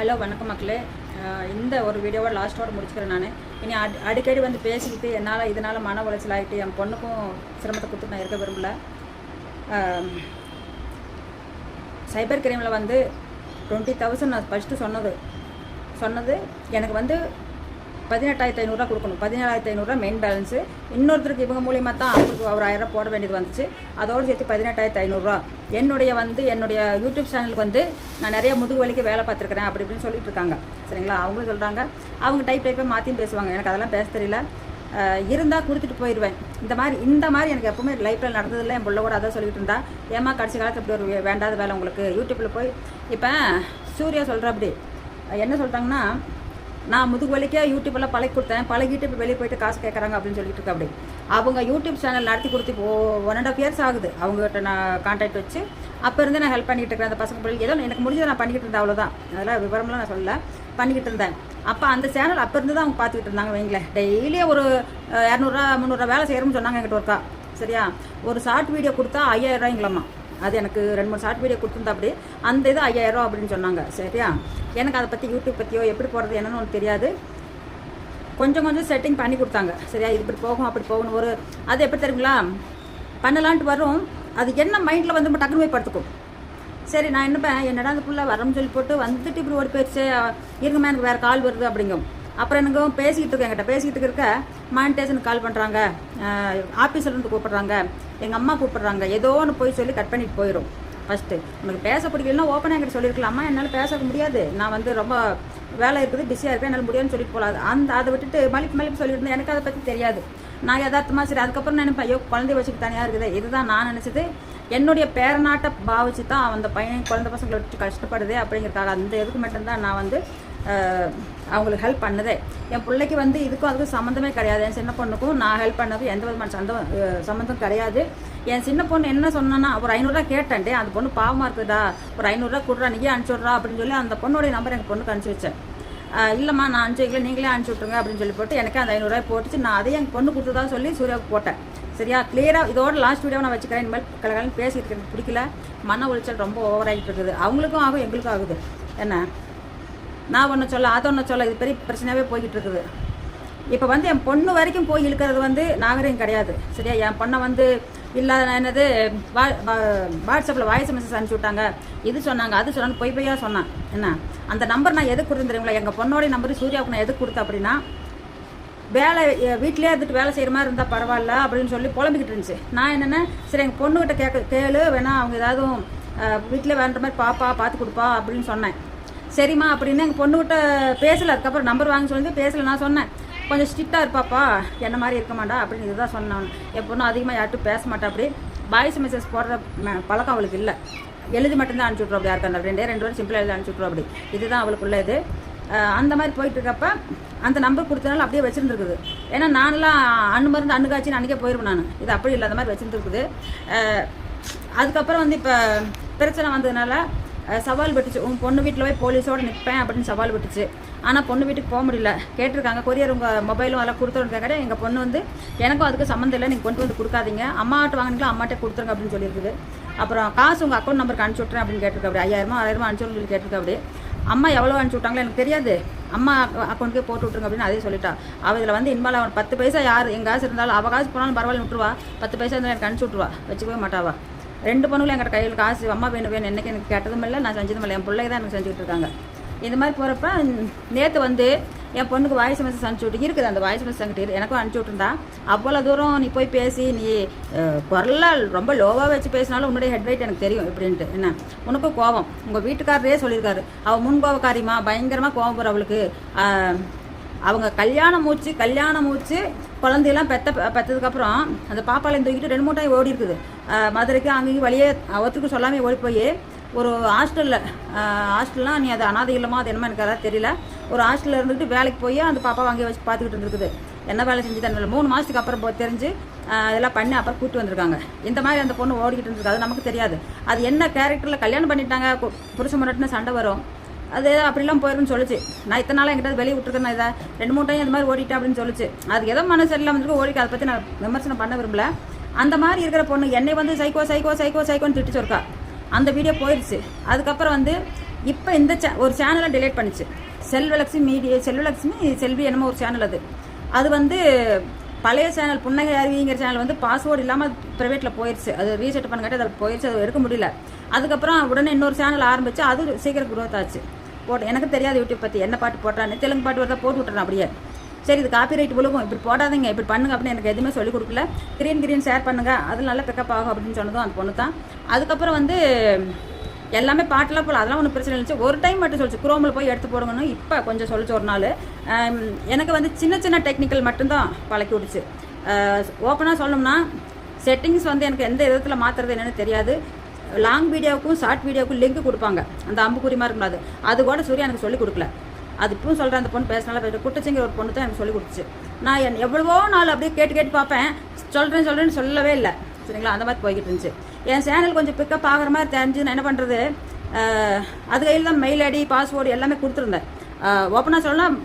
Hello வணக்கம் மக்களே. இந்த ஒரு வீடியோவை லாஸ்ட்டோட முடிச்சுக்கிறேன் நான். இனி அடி அடிக்கடி வந்து பேசிக்கிட்டு என்னால் இதனால் மன உளைச்சல் ஆகிட்டு என் பொண்ணுக்கும் சிரமத்தை கொடுத்து நான் இருக்க விரும்பல. சைபர் கிரைமில் வந்து டுவெண்ட்டி தௌசண்ட் நான் ஃபஸ்ட்டு சொன்னது. சொன்னது எனக்கு வந்து பதினெட்டாயிரத்தி ஐநூறுரூவா கொடுக்கணும். பதினேழாயிரத்தி ஐநூறுரூவா மெயின் பேலன்ஸு இன்னொருத்தருக்கு இவங்க மூலியமாக தான் அவங்களுக்கு ஒரு ஆயிரம் போட வேண்டியது வந்துச்சு. அதோடு சேர்த்து பதினெட்டாயிரத்தி ஐநூறுரூவா. என்னுடைய வந்து என்னுடைய யூடியூப் சேனலுக்கு வந்து நான் நிறைய முதுகு வலிக்கு வேலை பார்த்துருக்குறேன் அப்படி இப்படின்னு சொல்லிட்டு இருக்காங்க. சரிங்களா? அவங்களும் சொல்கிறாங்க அவங்க டைப் டைப்பை மாற்றியும் பேசுவாங்க. எனக்கு அதெல்லாம் பேச தெரியல. இருந்தால் கொடுத்துட்டு போயிடுவேன் இந்த மாதிரி இந்த மாதிரி எனக்கு எப்பவுமே லைஃப்பில் நடந்ததில்லை என் பிள்ளை கூட அதான் சொல்லிட்டு இருந்தா. ஏமா கடைசி காலத்தில் இப்படி ஒரு வேண்டாத வேலை உங்களுக்கு? யூடியூப்பில் போய் இப்போ சூர்யா சொல்கிற அப்படி என்ன சொல்லிட்டாங்கன்னா நான் முதுகு வலிக்கே யூடியூப்பில் பழகி கொடுத்தேன். பழகிட்டு இப்போ வெளியே போயிட்டு காசு கேட்குறாங்க அப்படின்னு சொல்லிட்டு இருக்க அப்படி அவங்க யூடியூப் சேனல் நடத்தி கொடுத்து இப்போ ஒன் அண்ட் ஆஃப் இயர்ஸ் ஆகுது. அவங்ககிட்ட நான் கான்டாக்ட் வச்சு அப்போ இருந்து நான் ஹெல்ப் பண்ணிகிட்டு இருக்கேன் அந்த பசங்க பிள்ளைங்க ஏதோ எனக்கு முடிஞ்சதை நான் பண்ணிக்கிட்டு இருந்தேன் அவ்வளோதான் அதெல்லாம் விவரம்லாம் நான் சொல்லலை. பண்ணிக்கிட்டு இருந்தேன். அப்போ அந்த சேனல் அப்போ இருந்து தான் அவங்க பார்த்துக்கிட்டு இருந்தாங்க வைங்களேன் டெய்லியும் ஒரு இரநூறுவா முந்நூறுரூவா வேலை செய்கிறோம்னு சொன்னாங்க எங்கிட்ட ஒருக்கா. சரியா? ஒரு ஷார்ட் வீடியோ கொடுத்தா ஐயாயிரம் ரூபாய்ங்களாம்மா அது எனக்கு ரெண்டு மூணு ஷார்ட் வீடியோ கொடுத்துருந்தா அப்படி அந்த இது ஐயாயிரம் அப்படின்னு சொன்னாங்க. சரியா? எனக்கு அதை பற்றி யூடியூப் பற்றியோ எப்படி போகிறது என்னன்னு ஒன்று தெரியாது. கொஞ்சம் கொஞ்சம் செட்டிங் பண்ணி கொடுத்தாங்க. சரியா? இது இப்படி போகும் அப்படி போகணும் ஒரு அது எப்படி தெரியுங்களா? பண்ணலான்ட்டு வரும். அது என்ன மைண்டில் வந்து நம்ம டக்குனு போய் படுத்துக்கும். சரி நான் என்னப்பேன் என்னடா அந்த புள்ள வரேன்னு சொல்லி போட்டு வந்துட்டு இப்படி ஓடி போயிடுச்சு. இருங்கம்மா எனக்கு வேறு கால் வருது அப்படிங்கும். அப்புறம் எனக்கு பேசிக்கிட்டு இருக்க என்கிட்ட பேசிக்கிட்டு இருக்க மானிட்டேஷனுக்கு கால் பண்ணுறாங்க ஆஃபீஸர்லேருந்து கூப்பிட்றாங்க. எங்கள் அம்மா கூப்பிட்றாங்க. ஏதோ ஒன்று போய் சொல்லி கட் பண்ணிட்டு போயிடும் ஃபஸ்ட்டு உனக்கு பேச பிடிக்கலன்னா ஓப்பனாக என்கிட்ட சொல்லியிருக்கலாமா என்னால் பேச முடியாது. நான் வந்து ரொம்ப வேலை இருக்குது பிஸியாக இருக்கேன் என்னால் முடியாதுன்னு சொல்லிட்டு போகலாம் அந்த அதை விட்டுட்டு மலிப்பு மலிப்பு சொல்லிட்டு இருந்தேன் எனக்கு அதை பற்றி தெரியாது. நான் யதார்த்தமாக சரி அதுக்கப்புறம் நான் நினைப்பேன் ஐயோ குழந்தை வச்சுட்டு தனியாக இருக்குது. இதுதான் நான் நினச்சது. என்னுடைய பேரநாட்டை பாவிச்சு தான் அந்த பையன் குழந்தை பசங்களை வச்சு கஷ்டப்படுது அப்படிங்கிறதுக்காக அந்த இதுக்கு மட்டும்தான் நான் வந்து அவங்களுக்கு ஹெல்ப் பண்ணதே. என் பிள்ளைக்கு வந்து இதுக்கும் அதுக்கும் சம்மந்தமே கிடையாது. என் சின்ன பொண்ணுக்கும் நான் ஹெல்ப் பண்ணது எந்த விதமான சந்தம் சம்மந்தம் கிடையாது. என் சின்ன பொண்ணு என்ன சொன்னா ஒரு ஐநூறுரூவா கேட்டேன்டே அந்த பொண்ணு பாவமாக இருக்குதா ஒரு ஐநூறுரூவா கொடுறா நீயே அனுப்பிச்சி விட்றா அப்படின்னு சொல்லி அந்த பொண்ணுடைய நம்பர் எங்கள் பொண்ணுக்கு அனுப்பிச்சி வச்சேன். இல்லைம்மா நான் அனுப்பிச்சி வைக்கல. நீங்களே அனுப்பிச்சி விட்ருங்க அப்படின்னு சொல்லி போட்டு எனக்கு அந்த ஐநூறுரூவா போட்டுச்சு. நான் அதே எங்கள் பொண்ணு கொடுத்ததா சொல்லி சூர்யாவுக்கு போட்டேன். சரியா? கிளியராக இதோட லாஸ்ட் வீடியோ நான் வச்சுக்கிறேன். இனிமேல் கலகலன்னு பேசிட்டு இருக்கிறது எனக்கு பிடிக்கல. மன உளைச்சல் ரொம்ப ஓவர் ஆகிட்டு இருக்குது. அவங்களுக்கும் ஆகும் எங்களுக்கும் ஆகுது. என்ன? நான் ஒன்று சொல்ல அதை ஒன்று சொல்ல இது பெரிய பிரச்சனையாகவே போய்கிட்டு இருக்குது இப்போ வந்து என் பொண்ணு வரைக்கும் போய் இழுக்கிறது வந்து நாகரிகம் கிடையாது. சரியா? என் பொண்ணை வந்து இல்லாத என்னது வா வாட்ஸ்அப்பில் வாய்ஸ் மெசேஜ் அனுப்பிச்சி விட்டாங்க. இது சொன்னாங்க அது சொன்னாங்க பொய் பொய்யா சொன்னான். என்ன? அந்த நம்பர் நான் எதுக்கு கொடுத்தேன் தெரியுங்களா? எங்கள் பொண்ணோடைய நம்பர் சூர்யாவுக்கு நான் எதுக்கு கொடுத்தேன் அப்படின்னா வேலை வீட்டிலே இருந்துட்டு வேலை செய்கிற மாதிரி இருந்தால் பரவாயில்ல அப்படின்னு சொல்லி புலம்பிக்கிட்டு இருந்துச்சு. நான் என்னென்ன சரி எங்கள் பொண்ணுகிட்ட கேட்க கேளு வேணா அவங்க ஏதாவது வீட்டிலே வேண்ட மாதிரி பாப்பா பார்த்து கொடுப்பா அப்படின்னு சொன்னேன். சரிம்மா அப்படின்னு எங்கள் பொண்ணுகிட்ட பேசல. அதுக்கப்புறம் நம்பர் வாங்கி சொல்லி பேசலை. நான் சொன்னேன் கொஞ்சம் ஸ்ட்ரிக்டாக இருப்பாப்பா. என்ன மாதிரி இருக்க மாட்டா? அப்படின்னு இதுதான் சொன்னான் என் பொண்ணு அதிகமாக யார்ட்டும் பேச மாட்டா. அப்படி பாய்ஸ் மெசேஜ் போடுற ம- பழக்கம் அவளுக்கு இல்லை. எழுதி மட்டும்தான் அனுப்பிச்சி விட்ருவோம் அப்படி யாருக்கு அந்த ரெண்டே ரெண்டு பேரும் சிம்பிளாக எழுதி அனுப்பிச்சி விட்ருவோம் அப்படி. இதுதான் அவளுக்குள்ள இது. அந்த மாதிரி போயிட்டு இருக்கப்ப அந்த நம்பர் கொடுத்தனால அப்படியே வச்சிருந்துருக்குது. ஏன்னா நானெல்லாம் அண்ணு மருந்து அண்ணு அன்றைக்கே போயிருவேன் நான். இது அப்படி இல்லாத மாதிரி வச்சுருந்துருக்குது. அதுக்கப்புறம் வந்து இப்போ பிரச்சனை வந்ததுனால சவால் விட்டுச்சு உன் பொண்ணு வீட்டில் போய் போலீஸோடு நிற்பேன் அப்படின்னு சவால் விட்டுச்சு ஆனால் பொண்ணு வீட்டுக்கு போக முடியல. கேட்டிருக்காங்க. கொரியர் உங்கள் மொபைலும் அதெல்லாம் கொடுத்துருன்னு எங்கள் பொண்ணு வந்து எனக்கும் அதுக்கு சம்மந்தம் இல்லை. நீங்கள் கொண்டு வந்து கொடுக்காதீங்க. அம்மாட்ட வாங்கினீங்களா? அம்மாட்ட கொடுத்துருங்க அப்படின்னு சொல்லியிருக்குது. அப்புறம் காசு உங்கள் அக்கௌண்ட் நம்பருக்கு அனுப்பிச்சி விட்றேன் அப்படின்னு கேட்டிருக்கா அப்படி ஐயாயிரமா ஆயிரமா அனுப்பிச்சு சொல்லி கேட்டிருக்க அப்படி அம்மா எவ்வளோ அனுப்பிச்சி விட்டாங்களோ எனக்கு தெரியாது. அம்மா அக்கௌண்ட்டுக்கே போட்டு விட்ருங்க அப்படின்னு அதே சொல்லிட்டா. அவள் இதில் வந்து இன்பால் அவன் பத்து பைசா யார்? எங்கள் காசு இருந்தாலும் அவள் காசு போனாலும் பரவாயில்ல விட்டுருவா. பத்து பைசா இருந்தாலும் எனக்கு அனுப்பிச்சி விட்ருவா வச்சுக்கவே மாட்டாவா? ரெண்டு பொண்ணுங்களும் என்கிட்ட கையில் காசு அம்மா வேணும் வேணும் என்னைக்கு எனக்கு கேட்டதும் இல்லை நான் செஞ்சதும் இல்லை. என் பிள்ளைங்க தான் எனக்கு செஞ்சுக்கிட்டு இருக்காங்க. இந்த மாதிரி போகிறப்ப நேற்று வந்து என் பொண்ணுக்கு வாய்ஸ் மெசேஜ் அனுப்பிச்சி விட்டு இருக்குது அந்த வாய்ஸ் மெசேஜ் அங்கிட்ட எனக்கும் அனுப்பிச்சி விட்டுருந்தா. அவ்வளோ தூரம் நீ போய் பேசி நீ குரலாக ரொம்ப லோவாக வச்சு பேசினாலும் உன்னுடைய ஹெட் வெயிட் எனக்கு தெரியும் எப்படின்ட்டு. என்ன? உனக்கும் கோவம் உங்கள் வீட்டுக்காரரே சொல்லியிருக்காரு. அவள் முன் கோவக்காரிமா பயங்கரமாக கோவம் போகிற அவளுக்கு அவங்க கல்யாணம் மூச்சு கல்யாணம் மூச்சு குழந்தையெல்லாம் பெத்த பெற்றதுக்கப்புறம் அந்த பாப்பாலையும் தூக்கிட்டு ரெண்டு மூணு டைம் ஓடி இருக்குது. மதுரைக்கு அங்கேயும் வழியே ஒருத்தருக்கு சொல்லாமல் ஓடி போய் ஒரு ஹாஸ்டலில் ஹாஸ்டல்லாம் நீ அது அனாதை இல்லமா அது என்னமோ எனக்கு அதாவது தெரியல. ஒரு ஹாஸ்டலில் இருந்துட்டு வேலைக்கு போய் அந்த பாப்பா வாங்கி வச்சு பார்த்துக்கிட்டு இருந்திருக்குது. என்ன வேலை செஞ்சு தான் மூணு மாதத்துக்கு அப்புறம் போ- தெரிஞ்சு அதெல்லாம் இதெல்லாம் பண்ணி அப்புறம் கூப்பிட்டு வந்திருக்காங்க. இந்த மாதிரி அந்த பொண்ணு ஓடிக்கிட்டு இருந்திருக்கு. அது நமக்கு தெரியாது. அது என்ன கேரக்டரில் கல்யாணம் பண்ணிட்டாங்க கு- புருஷன் சண்டை வரும். அது அப்படிலாம் போயிருன்னு சொல்லிச்சு. நான் இத்தனை நாளாக எங்கிட்ட வெளியே விட்டுருக்கேன் நான் இதை ரெண்டு மூணு டைம் இது மாதிரி ஓடிட்டேன் அப்படின்னு சொல்லிச்சு. அதுக்கு ஏதோ மனசு இல்லாமல் இருக்கு ஓடிக்க அதை பற்றி நான் விமர்சனம் பண்ண விரும்பல. அந்த மாதிரி இருக்கிற பொண்ணு என்னை வந்து சைக்கோ சைக்கோ சைக்கோ சைக்கோன்னு திட்டு இருக்கா அந்த வீடியோ போயிடுச்சு அதுக்கப்புறம் வந்து இப்போ இந்த சே ஒரு சேனலை டிலேட் பண்ணிச்சு. செல்வலட்சுமி மீடியா செல்வலட்சுமி செல்வி என்னமோ ஒரு சேனல் அது. அது வந்து பழைய சேனல் புன்னகை அருவிங்கிற சேனல் வந்து பாஸ்வேர்டு இல்லாமல் ப்ரைவேட்டில் போயிடுச்சு அது ரீசெட் பண்ணங்காட்டி அதில் போயிடுச்சு அது எடுக்க முடியல. அதுக்கப்புறம் உடனே இன்னொரு சேனல் ஆரம்பித்து அது சீக்கிரம் குரோத் ஆச்சு. போட்டு எனக்கு தெரியாது யூடியூப் பற்றி என்ன பாட்டு போட்டான்னு தெலுங்கு பாட்டு வரதா போட்டு விட்டுறேன் அப்படியே. சரி இது காப்பி ரைட் விழுகும். இப்படி போடாதீங்க. இப்படி பண்ணுங்க அப்படின்னு எனக்கு எதுவுமே சொல்லிக் கொடுக்கல. கிரீன் கிரீன் ஷேர் பண்ணுங்கள் அது நல்லா பிக்கப் ஆகும் அப்படின்னு சொன்னதும் அந்த பொண்ணு தான். அதுக்கப்புறம் வந்து எல்லாமே பாட்டெல்லாம் போல அதெல்லாம் ஒன்றும் பிரச்சனை இல்லைச்சு ஒரு டைம் மட்டும் சொல்லிச்சு. குரோமில் போய் எடுத்து போடுங்கன்னு இப்போ கொஞ்சம் சொல்லிச்சு ஒரு நாள். எனக்கு வந்து சின்ன சின்ன டெக்னிக்கல் மட்டும்தான் பழக்கி விடுச்சு ஓப்பனாக சொல்லணும்னா செட்டிங்ஸ் வந்து எனக்கு எந்த விதத்தில் மாற்றுறது என்னென்னு தெரியாது. லாங் வீடியோவுக்கும் ஷார்ட் வீடியோவுக்கும் லிங்க் கொடுப்பாங்க. அந்த அம்புக்குறி மாதிரி இருக்கணும் அது. அது கூட சூர்யா எனக்கு சொல்லிக் கொடுக்கல. அது இப்பவும் சொல்கிறேன் அந்த பொண்ணு பேசினால போயிட்டு குட்டச்சிங்கிற ஒரு பொண்ணு தான் எனக்கு சொல்லிக் கொடுத்துச்சு. நான் என் எவ்வளவோ நாள் அப்படியே கேட்டு கேட்டு பார்ப்பேன். சொல்கிறேன் சொல்கிறேன்னு சொல்லவே இல்லை. சரிங்களா? அந்த மாதிரி போய்கிட்டு இருந்துச்சு. என் சேனல் கொஞ்சம் பிக்கப் ஆகிற மாதிரி தெரிஞ்சு நான் என்ன பண்ணுறது அது கையில் தான் மெயில் ஐடி பாஸ்வேர்டு எல்லாமே கொடுத்துருந்தேன். ஓப்பனாக சொல்லலாம்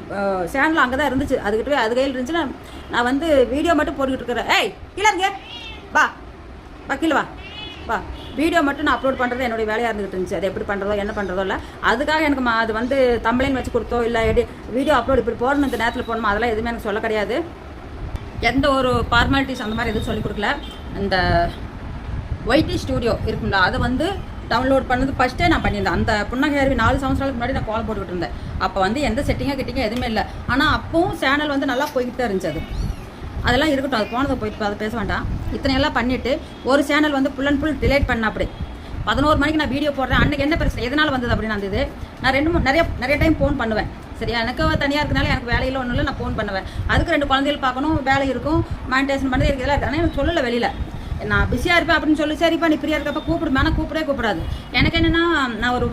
சேனல் அங்கே தான் இருந்துச்சு அதுக்கிட்டவே அது கையில் இருந்துச்சுன்னா நான் நான் வந்து வீடியோ மட்டும் போட்டுக்கிட்டு இருக்கிறேன். ஏய் கீழே இருங்க வா. வா கீழே வா. வா. வீடியோ மட்டும் நான் அப்லோட் பண்ணுறது என்னுடைய வேலையாக இருந்துகிட்டு இருந்துச்சு. அது எப்படி பண்ணுறதோ என்ன பண்ணுறதோ இல்லை. அதுக்காக எனக்கு அது வந்து தம்பளைன் வச்சு கொடுத்தோ இல்லை வீடியோ அப்லோட் இப்படி போடணும் இந்த நேரத்தில் போடணும் அதெல்லாம் எதுவுமே எனக்கு சொல்ல கிடையாது. எந்த ஒரு ஃபார்மாலிட்டிஸ் அந்த மாதிரி எதுவும் சொல்லிக் கொடுக்கல. இந்த ஒய்டி ஸ்டூடியோ இருக்கும்ல அதை வந்து டவுன்லோட் பண்ணது ஃபஸ்ட்டே நான் பண்ணியிருந்தேன். அந்த புன்னகை அருவி நாலு சவத்சரத்துக்கு முன்னாடி நான் கால் போட்டுக்கிட்டு இருந்தேன். அப்போ வந்து எந்த செட்டிங்காக கிட்டிங்க எதுவுமே இல்லை. ஆனால் அப்பவும் சேனல் வந்து நல்லா போய்கிட்டு தான் இருந்துச்சு அது. அதெல்லாம் இருக்கட்டும். அது போனதை போய் அதை பேச வேண்டாம். இத்தனை எல்லாம் பண்ணிவிட்டு ஒரு சேனல் வந்து ஃபுல் அண்ட் ஃபுல் டிலேட் பண்ண அப்படி. பதினோரு மணிக்கு நான் வீடியோ போடுறேன். அன்னைக்கு என்ன பிரச்சனை? எதனால் வந்தது அப்படின்னு அந்த இது. நான் ரெண்டு மூணு நிறைய நிறைய டைம் ஃபோன் பண்ணுவேன். சரியா எனக்கு தனியாக இருக்கனால எனக்கு வேலையில் ஒன்றும் இல்லை நான் ஃபோன் பண்ணுவேன். அதுக்கு ரெண்டு குழந்தைகள் பார்க்கணும் வேலை இருக்கும் மானிட்டேஷன் பண்ணது இருக்குது. எல்லாம் ஆனால் எனக்கு சொல்லலை வெளியில். நான் பிஸியாக இருப்பேன் அப்படின்னு சொல்லி சரிப்பா நீ ஃப்ரீயாக இருக்கப்ப கூப்பிடுமா ஆனால் கூப்பிடவே கூப்பிடாது. எனக்கு என்னென்னா நான் ஒரு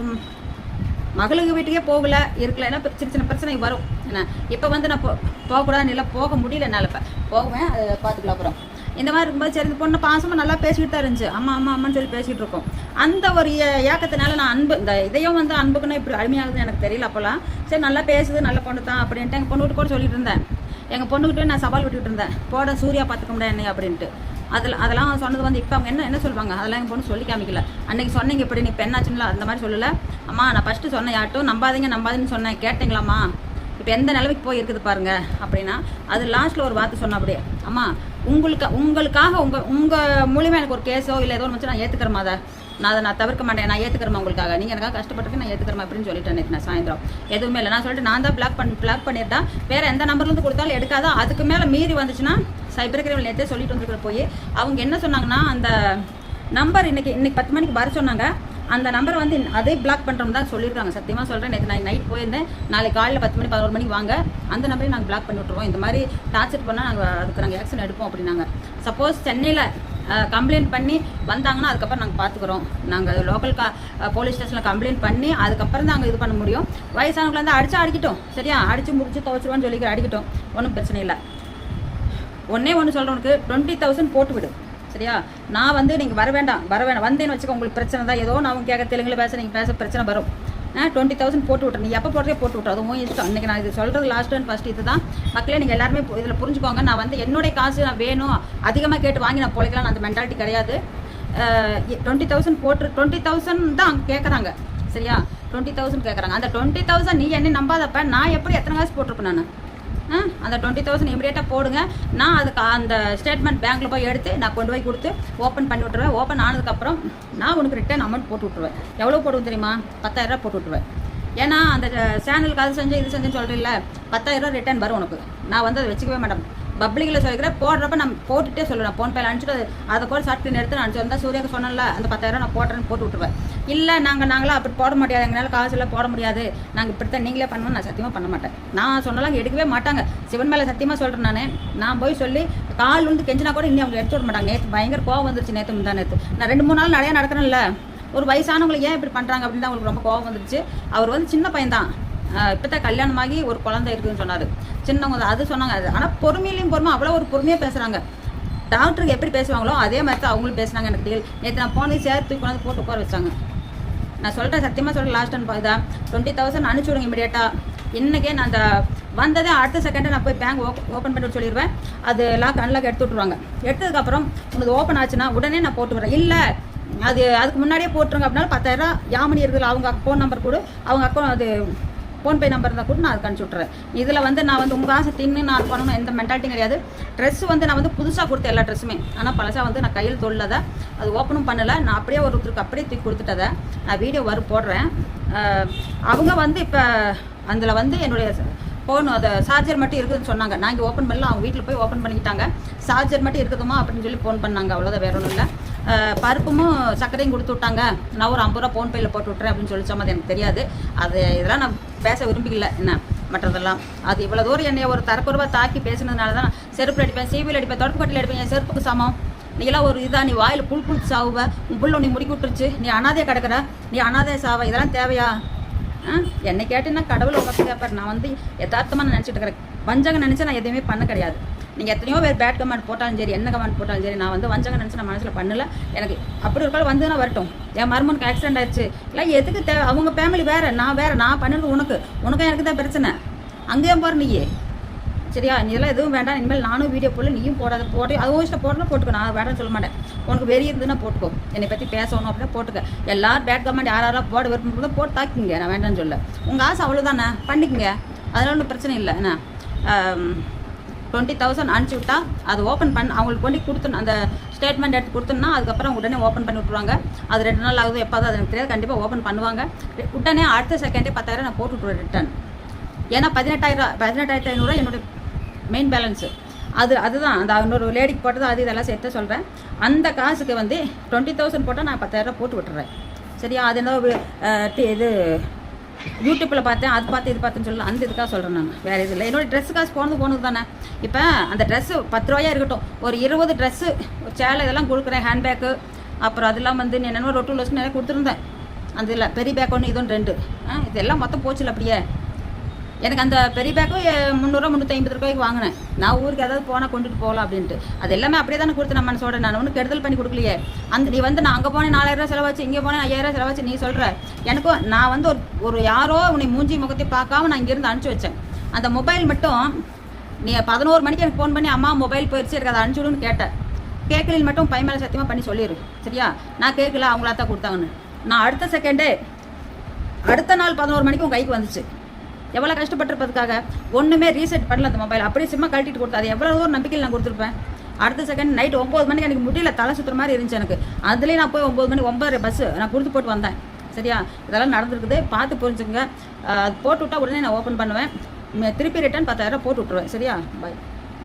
மகளுக்கு வீட்டுக்கே போகலை இருக்கல ஏன்னா சின்ன சின்ன பிரச்சனை வரும். என்ன இப்போ வந்து நான் போ போகக்கூடாதுன்னு இல்லை போக முடியல என்னால் இப்போ. போவேன் அதை பார்த்துக்கலாம் அப்புறம். இந்த மாதிரி இருக்கும்போது சரி இந்த பொண்ணு பாசமாக நல்லா பேசிக்கிட்டு தான் இருந்துச்சு. அம்மா அம்மா அம்மான்னு சொல்லி பேசிகிட்டு இருக்கோம். அந்த ஒரு ஏ- ஏக்கத்தினால நான் அன்பு இந்த இதையும் வந்து அன்புக்குன்னா இப்படி அருமையாகுதுன்னு எனக்கு தெரியல அப்போல்லாம் சரி நல்லா பேசுது நல்ல பொண்ணு தான் அப்படின்ட்டு எங்கள் பொண்ணுகிட்ட கூட சொல்லிட்டு இருந்தேன். எங்கள் பொண்ணுக்கிட்டே நான் சவால் விட்டுக்கிட்டு இருந்தேன். போட சூர்யா பார்த்துக்க முடியாது என்னை அப்படின்ட்டு. அதில் அதெல்லாம் சொன்னது வந்து இப்போ அவங்க என்ன என்ன சொல்லுவாங்க? அதெல்லாம் எங்கள் பொண்ணு சொல்லி காமிக்கல. அன்னைக்கு சொன்னீங்க இப்படி நீ பெண்ணாச்சுங்களா அந்த மாதிரி சொல்லலை. அம்மா நான் ஃபஸ்ட்டு சொன்னேன் யாட்டும் நம்பாதீங்க நம்பாதீங்கன்னு சொன்னேன். கேட்டீங்களாம்மா? இப்போ எந்த நிலைமைக்கு போய் இருக்குது பாருங்க அப்படின்னா அது லாஸ்ட்டில் ஒரு வார்த்தை சொன்ன அப்படியே அம்மா உங்களுக்கு உங்களுக்காக உங்கள் உங்கள் மூலியமாக எனக்கு ஒரு கேஸோ இல்லை ஏதோ ஒன்று வச்சு நான் ஏற்றுக்கிறமா அதை. நான் அதை நான் தவிர்க்க மாட்டேன். நான் ஏற்றுக்கிறமா உங்களுக்காக. நீங்கள் எனக்காக கஷ்டப்பட்டு நான் ஏற்றுக்கிறேன் அப்படின்னு சொல்லிட்டேன் நான் சாயந்தரம். எதுவுமே இல்லை. நான் சொல்லிட்டு நான் தான் பிளாக் பண்ணி பிளாக் பண்ணிட்டா வேறு எந்த நம்பர்லேருந்து கொடுத்தாலும் எடுக்காத? அதுக்கு மேலே மீறி வந்துச்சுன்னா சைபர் கிரைமில் நேற்றே சொல்லிட்டு வந்துருக்கிற போய் அவங்க என்ன சொன்னாங்கன்னா அந்த நம்பர் இன்னைக்கு இன்னைக்கு பத்து மணிக்கு வர சொன்னாங்க. அந்த நம்பர் வந்து அதே பிளாக் பண்ணுறோம் தான் சொல்லியிருக்காங்க. சத்தியமாக சொல்கிறேன் நேற்று நான் நைட் போயிருந்தேன். நாளைக்கு காலையில் பத்து மணி பதினோரு மணிக்கு வாங்க. அந்த நம்பரையும் நாங்கள் பிளாக் பண்ணி விட்ருவோம் இந்த மாதிரி டார்ச்சர் பண்ணால் நாங்கள் அதுக்கு நாங்கள் ஆக்ஷன் எடுப்போம் அப்படின்னாங்க. சப்போஸ் சென்னையில் கம்ப்ளைண்ட் பண்ணி வந்தாங்கன்னா அதுக்கப்புறம் நாங்கள் பார்த்துக்குறோம் நாங்கள் லோக்கல் கா போலீஸ் ஸ்டேஷனில் கம்ப்ளைண்ட் பண்ணி அதுக்கப்புறம் தான் நாங்கள் இது பண்ண முடியும். வயசானவங்களை வந்து அடிச்சா அடிக்கட்டும். சரியா? அடித்து முடிச்சு துவச்சிருவான்னு சொல்லிக்கிற அடிக்கட்டும். ஒன்றும் பிரச்சனை இல்லை. ஒன்னே ஒன்று சொல்கிறவனுக்கு டுவெண்ட்டி தௌசண்ட் போட்டு விடு. சரியா? நான் வந்து நீங்கள் வர வேண்டாம் வர வேண்டாம். வந்தேன்னு வச்சுக்கோ உங்களுக்கு பிரச்சனை தான். ஏதோ நான் கேட்க தெலுங்குல பேச நீங்கள் பேச பிரச்சனை வரும். டுவெண்ட்டி தௌசண்ட் போட்டு விட்றேன் நீ எப்போ போடுறதே போட்டு விட்ரு அதுவும் இஷ்டம். இன்றைக்கி நான் இது சொல்கிறது லாஸ்ட் அண்ட் ஃபஸ்ட் இது தான் மக்களே நீங்கள் எல்லாருமே இதில் புரிஞ்சுக்கோங்க. நான் வந்து என்னுடைய காசு நான் வேணும். அதிகமாக கேட்டு வாங்கி நான் பிழைக்கலாம். அந்த மென்டாலிட்டி கிடையாது. டுவெண்ட்டி தௌசண்ட் போட்டு டுவெண்ட்டி தௌசண்ட் தான் கேட்குறாங்க சரியா? டுவெண்ட்டி தௌசண்ட் கேட்குறாங்க அந்த டுவெண்ட்டி தௌசண்ட் நீ என்ன நம்பாதப்ப நான் எப்படி எத்தனை காசு போட்டிருப்பேன் நான்? அந்த டுவெண்ட்டி தௌசண்ட் இமீடியட்டாக போடுங்க. நான் அதுக்கு அந்த ஸ்டேட்மெண்ட் பேங்க்கில் போய் எடுத்து நான் கொண்டு போய் கொடுத்து ஓப்பன் பண்ணி விட்ருவேன் ஓப்பன் ஆனதுக்கப்புறம் நான் உனக்கு ரிட்டர்ன் அமௌண்ட் போட்டு விட்ருவேன் எவ்வளோ போடுவோம் தெரியுமா? பத்தாயிரரூபா போட்டு விட்ருவேன் ஏன்னா அந்த சேனலுக்கு அது செஞ்சு இது செஞ்சுன்னு சொல்கிறீல்ல பத்தாயிரரூபா ரிட்டர்ன் வரும் உனக்கு. நான் வந்து அதை வச்சுக்கவே மாட்டேன். பப்ளிக்கில் சொல்லிக்கிறேன் போடுறப்ப நான் போட்டுகிட்டே சொல்லுவேன். ஃபோன் பேல அனுப்பிச்சிட்டு அதை கூட ஷார்ட் எடுத்து நான் அனுப்பிச்சு வந்தால் சூர்யாவுக்கு சொன்னேன்ல அந்த பத்தாயிரம் நான் போடுறேன்னு போட்டு விட்ருவேன் இல்லை நாங்கள் நாங்களாம் அப்படி போட முடியாது எங்களால் காசுலாம் போட முடியாது. நாங்கள் இப்படித்தான் நீங்களே பண்ணணும் நான் சத்தியமாக பண்ண மாட்டேன். நான் சொன்னாலும் எடுக்கவே மாட்டாங்க. சிவன் மேலே சத்தியமாக சொல்கிறேன் நான். நான் போய் சொல்லி கால் வந்து கெஞ்சினா கூட இன்னும் அவங்க எடுத்து விட மாட்டாங்க. நேற்று பயங்கர கோவம் வந்துருச்சு நேற்று முந்தா நேற்று நான் ரெண்டு மூணு நாள் நிறையா நடக்கிறேன்ல. ஒரு வயசானவங்களை ஏன் இப்படி பண்ணுறாங்க அப்படின்னு தான் அவங்களுக்கு ரொம்ப கோவம் வந்துருச்சு. அவர் வந்து சின்ன பையன்தான். இப்போ தான் கல்யாணமாகி ஒரு குழந்தை இருக்குதுன்னு சொன்னார். சின்னவங்க தான். அது சொன்னாங்க. அது ஆனால் பொறுமையிலையும் பொறுமை அவ்வளோ ஒரு பொறுமையாக பேசுகிறாங்க டாக்டருக்கு எப்படி பேசுவாங்களோ அதே மாதிரி தான் அவங்களும் பேசுனாங்க எனக்கு டீல் நேற்று நான் போனே சேர்த்து தூக்கி கொண்டாந்து போட்டு உட்கார வச்சாங்க. நான் சொல்கிறேன் சத்தியமாக சொல்கிறேன் லாஸ்ட் அண்ட் இதான் டுவெண்ட்டி தௌசண்ட் அனுப்பிச்சுடுங்க இமீடியட்டாக இன்றைக்கே நான் அந்த வந்ததே அடுத்த செகண்டை நான் போய் பேங்க் ஓப்பன் பண்ணிட்டு சொல்லிடுவேன். அது லாக் அன்லாக் எடுத்து விட்ருவாங்க எடுத்ததுக்கப்புறம் உனக்கு ஓப்பன் ஆச்சுன்னா உடனே நான் போட்டு வரேன் இல்லை அது அதுக்கு முன்னாடியே போட்டுருங்க அப்படின்னாலும் பத்தாயிரம் யாமணி இருக்குது அவங்க ஃபோன் நம்பர் கொடு. அவங்க அக்கௌண்ட் அது ஃபோன்பே நம்பர் இருந்தால் கூட நான் அதுக்கு அனுப்பிச்சி விட்றேன் இதில் வந்து நான் வந்து உங்கள் ஆசை தின்னு நான் பண்ணணும் எந்த மென்டாலிட்டியும் கிடையாது. ட்ரெஸ் வந்து நான் வந்து புதுசாக கொடுத்தேன் எல்லா ட்ரெஸ்ஸுமே ஆனால் பழசாக வந்து நான் கையில் தொழிலதை அது ஓப்பனும் பண்ணலை. நான் அப்படியே ஒருத்தருக்கு அப்படியே தூக்கி கொடுத்துட்டதை நான் வீடியோ வரும் போடுறேன். அவங்க வந்து இப்போ அதில் வந்து என்னுடைய ஃபோன் அதை சார்ஜர் மட்டும் இருக்குதுன்னு சொன்னாங்க. நான் இங்கே ஓப்பன் பண்ணல அவங்க வீட்டில் போய் ஓப்பன் பண்ணிக்கிட்டாங்க. சார்ஜர் மட்டும் இருக்குதுமா அப்படின்னு சொல்லி ஃபோன் பண்ணாங்க. அவ்வளோதான் வேற ஒன்றும் இல்லை. பருப்பும் சர்க்கரையும் கொடுத்து விட்டாங்க. நான் ஒரு ஐம்பது ரூபா ஃபோன்பேயில் போட்டு விட்றேன் அப்படின்னு சொல்லி சொன்னது எனக்கு தெரியாது. அது இதெல்லாம் நான் பேச விரும்பிக்கல என்ன மற்றதெல்லாம்? அது இவ்வளோ தூரம் என்னை ஒரு தரக்குறவா தாக்கி பேசினதுனால தான் செருப்பில் அடிப்பேன் சீவியில் அடிப்பேன் தொடப்பு அடிப்பேன் என் செருப்புக்கு சமம். நீலாம் ஒரு இதாக நீ வாயில் புல் புல் சாவுவ. உன் புள்ள நீ முடி விட்டுருச்சு நீ அனாதையாக கிடக்குற. நீ அனாதைய சாவ. இதெல்லாம் தேவையா? ஆ? என்னை கேட்டேன்னா கடவுள் உங்கள் கேட்பார் நான் வந்து யதார்த்தமாக நான் நினச்சிட்டு இருக்கிறேன். வஞ்சங்க நினச்சா நான் எதுவுமே பண்ண கிடையாது. நீங்கள் எத்தனையோ பேர் பேட் கமெண்ட் போட்டாலும் சரி என்ன கமெண்ட் போட்டாலும் சரி நான் வந்து வஞ்சங்க நினச்சி நான் மனசில் பண்ணல. எனக்கு அப்படி ஒரு காலம் வந்ததுன்னா வரட்டும். என் மருமனுக்கு ஆக்சிடென்ட் ஆயிடுச்சு. இல்லை எதுக்கு தேவை அவங்க ஃபேமிலி வேறு நான் வேறு நான் பண்ணது உனக்கு. உனக்கும் எனக்கு தான் பிரச்சனை. அங்கேயும் பாரு நீயே. சரியா? நீ இதெல்லாம் எதுவும் வேண்டாம். இனிமேல் நானும் வீடியோ போடல நீயும் போடாத. போட்டு அது இஷ்டம். போடணும் போட்டுக்கோ. நான் வேண்டாம்னு சொல்ல மாட்டேன். உனக்கு வெறி இருந்ததுன்னா போட்டுக்கோ. என்னை பற்றி பேசணும் அப்படின்னா போட்டுக்க. எல்லாரும் பேட் கமெண்ட் யார் யாராவது போட விருப்பம் தான் போட்டு தாக்கிங்க நான் வேண்டாம்னு சொல்ல உங்கள் ஆசை அவ்வளோதானே பண்ணிக்கங்க. அதெல்லாம் ஒன்றும் பிரச்சனை இல்லை. என்ன? டுவெண்ட்டி தௌசண்ட் அனுப்பிச்சி விட்டா அது ஓப்பன் பண்ண அவங்களுக்கு கொண்டு கொடுத்து அந்த ஸ்டேட்மெண்ட் எடுத்து கொடுத்தோம்னா அதுக்கப்புறம் உடனே ஓப்பன் பண்ணி விட்ருவாங்க அது ரெண்டு நாள் ஆகுது எப்போ அது எனக்கு தெரியாது. கண்டிப்பாக ஓப்பன் பண்ணுவாங்க. உடனே அடுத்த செகண்டே பத்தாயிரம் நான் போட்டு விட்ருவேன் ரிட்டர்ன் ஏன்னா பதினெட்டாயிரம் பதினெட்டாயிரத்தி ஐநூறுரூவா என்னுடைய மெயின் பேலன்ஸு அது அதுதான். அந்த இன்னொரு லேடிக்கு போட்டது அது இதெல்லாம் சேர்த்து சொல்கிறேன் அந்த காசுக்கு வந்து டுவெண்ட்டி தௌசண்ட் போட்டால் நான் பத்தாயிரரூவா போட்டு விட்டுறேன். சரியா? அது என்ன டி- இது யூடியூப்பில் பார்த்தேன் அது பார்த்து இது பார்த்துன்னு சொல்லலாம் அந்த இதுக்காக சொல்கிறேன் நான். வேறு இது இல்லை. என்னோட ட்ரெஸ் காசு போனது போனது தானே. இப்போ அந்த ட்ரெஸ்ஸு பத்து ரூபாயா இருக்கட்டும். ஒரு இருபது ட்ரெஸ்ஸு ஒரு சேலை இதெல்லாம் கொடுக்குறேன் ஹேண்ட்பேக்கு அப்புறம் அதெல்லாம் வந்து நீ என்னென்ன ரொட்டு லோஸ்க்கு நிறைய கொடுத்துருந்தேன். அந்த இல்லை பெரிய பேக் ஒன்று இதுவும் ரெண்டு. ஆ இதெல்லாம் மொத்தம் போச்சுல அப்படியே. எனக்கு அந்த பெரிய பேக்கும் முந்நூறுரூவா முந்நூற்றி ஐம்பது ரூபாய்க்கு வாங்கினேன். நான் ஊருக்கு ஏதாவது போனால் கொண்டுட்டு போகலாம் அப்படின்ட்டு. அது எல்லாமே அப்படியே தானே கொடுத்து நம்ம மனசோட. நான் ஒன்றும் கெடுதல் பண்ணி கொடுக்கலையே. அந்த நீ வந்து நான் அங்கே போனேன் நாலாயிரம் செலவாச்சு இங்கே போனேன் ஐயாயிரம் செலவாச்சு நீ சொல்கிற எனக்கும் நான் வந்து ஒரு ஒரு யாரோ உன்னை மூஞ்சி முகத்தை பார்க்காம நான் இங்கேருந்து அனுப்பிச்சி வச்சேன். அந்த மொபைல் மட்டும் நீ பதினோரு மணிக்கு எனக்கு ஃபோன் பண்ணி அம்மா மொபைல் போயிடுச்சு எனக்கு அதை அனுப்பிச்சுடுன்னு கேட்டேன். கேட்கலில் மட்டும் பை மேலே சத்தியமாக பண்ணி சொல்லிடு சரியா? நான் கேட்கல அவங்களா தான் கொடுத்தாங்கன்னு. நான் அடுத்த செகண்டே அடுத்த நாள் பதினோரு மணிக்கு உன் கைக்கு வந்துச்சு. எவ்வளோ கஷ்டப்பட்டிருப்பதுக்காக? ஒன்றுமே ரீசெட் பண்ணல அந்த மொபைல் அப்படியே சிம்மா கழட்டிட்டு கொடுத்தா அது எவ்வளோ ஒரு நம்பிக்கையில் நான் கொடுத்துருப்பேன். அடுத்த செகண்ட் நைட் ஒம்பது மணிக்கு எனக்கு முடியல தலை சுற்றுற மாதிரி இருந்துச்சு எனக்கு. அதுலேயே நான் போய் ஒம்பது மணி ஒம்பது பஸ்ஸு நான் கொடுத்து போட்டு வந்தேன். சரியா? இதெல்லாம் நடந்திருக்குது. பார்த்து புரிஞ்சுங்க அது போட்டு விட்டா உடனே நான் ஓப்பன் பண்ணுவேன். திருப்பி ரிட்டர்ன் பத்தாயிரம் போட்டு விட்ருவேன் சரியா? பாய்